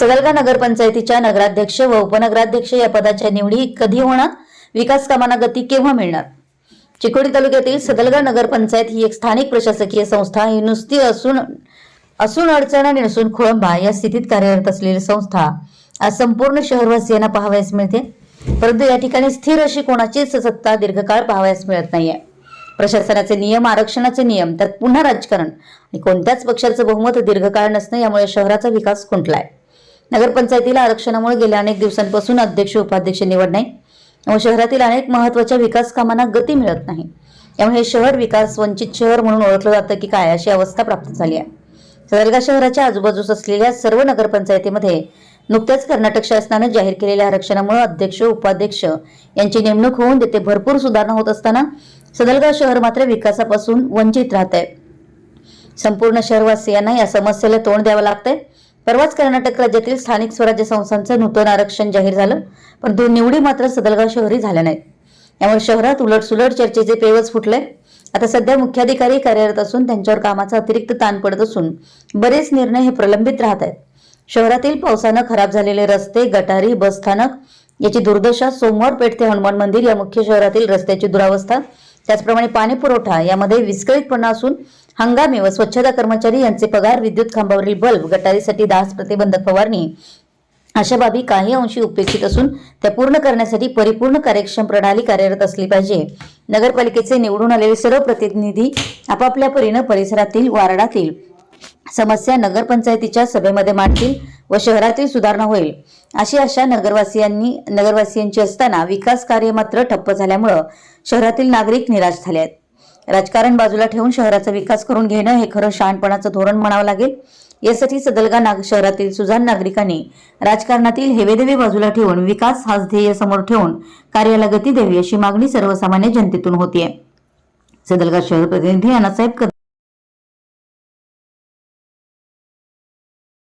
सदलगा नगरपंचायतीच्या नगराध्यक्ष व उपनगराध्यक्ष या पदाच्या निवडी कधी होणार? विकास कामांना गती केव्हा मिळणार? चिकोडी तालुक्यातील सदलगा नगरपंचायत ही एक स्थानिक प्रशासकीय संस्था ही नुसती असून असून अडचण आणि नसून खोळंबा या स्थितीत कार्यरत असलेली संस्था आज संपूर्ण शहरवासियांना पाहावयास मिळते. परंतु या ठिकाणी स्थिर अशी कोणाचीच सत्ता दीर्घकाळ पाहावयास मिळत नाहीये. प्रशासनाचे नियम आरक्षणाचे नियम त्यात पुन्हा राजकारण आणि कोणत्याच पक्षाचं बहुमत दीर्घकाळ नसणं यामुळे शहराचा विकास खुंटलाय. नगरपंचायतीला आरक्षणामुळे गेल्या अनेक दिवसांपासून अध्यक्ष उपाध्यक्ष निवड नाही. त्यामुळे शहरातील अनेक महत्त्वाच्या विकास कामांना गती मिळत नाही. त्यामुळे हे शहर विकास वंचित शहर म्हणून ओळखलं जातं की काय अशी अवस्था प्राप्त झाली आहे. सदरगा शहराच्या आजूबाजूस असलेल्या सर्व नगरपंचायतीमध्ये नुकत्याच कर्नाटक शासनानं जाहीर केलेल्या आरक्षणामुळे अध्यक्ष उपाध्यक्ष यांची नेमणूक होऊन तेथे भरपूर सुधारणा होत असताना सदलगाव शहर मात्र विकासापासून वंचित राहत आहे संपूर्ण शहरवासियांना या समस्येला तोंड द्यावं लागतंय. परवाच कर्नाटक राज्यातील स्थानिक स्वराज्य संस्थांचं नूतन आरक्षण जाहीर झालं परंतु निवडी मात्र सदलगाव शहरी झाल्या नाहीत. यामुळे शहरात उलटसुलट चर्चेचे पेवच फुटले आता सध्या मुख्याधिकारी कार्यरत असून त्यांच्यावर कामाचा अतिरिक्त ताण पडत असून बरेच निर्णय हे प्रलंबित राहत आहेत. शहरातील पावसानं खराब झालेले रस्ते गटारी बसस्थानक याची दुर्दशा सोमवार पेठ ते हनुमान मंदिर या मुख्य शहरातील रस्त्याची दुरावस्था त्याचप्रमाणे पाणी पुरवठा यामध्ये विस्कळीतपणा असून हंगामी व स्वच्छता कर्मचारी यांचे पगार विद्युत खांबावरील बल्ब गटारीसाठी दास प्रतिबंधक फवारणी अशा बाबी काही अंशी उपेक्षित असून त्या पूर्ण करण्यासाठी परिपूर्ण कार्यक्षम प्रणाली कार्यरत असली पाहिजे. नगरपालिकेचे निवडून आलेले सर्व प्रतिनिधी आपापल्या परीनं परिसरातील वार्डातील समस्या नगरपंचायतीच्या सभेमध्ये मांडतील. व शहरातील सुधारणा होईल. अशी आशा नगरवासियांनी नगरवासियांची असताना विकास कार्य मात्र ठप्प झाल्यामुळं शहरातील नागरिक निराश झाले आहेत. राजकारण बाजूला ठेवून शहराचा विकास करून घेणं हे खरं शहाणपणाचं धोरण म्हणावं लागेल. यासाठी सदलगा नाग शहरातील सुजाण नागरिकांनी राजकारणातील हेवेदेवे बाजूला ठेवून विकास हाच ध्येय समोर ठेवून कार्याला गती द्यावी अशी मागणी सर्वसामान्य जनतेतून होतीये. सदलगा शहर प्रतिनिधी अनासाहेब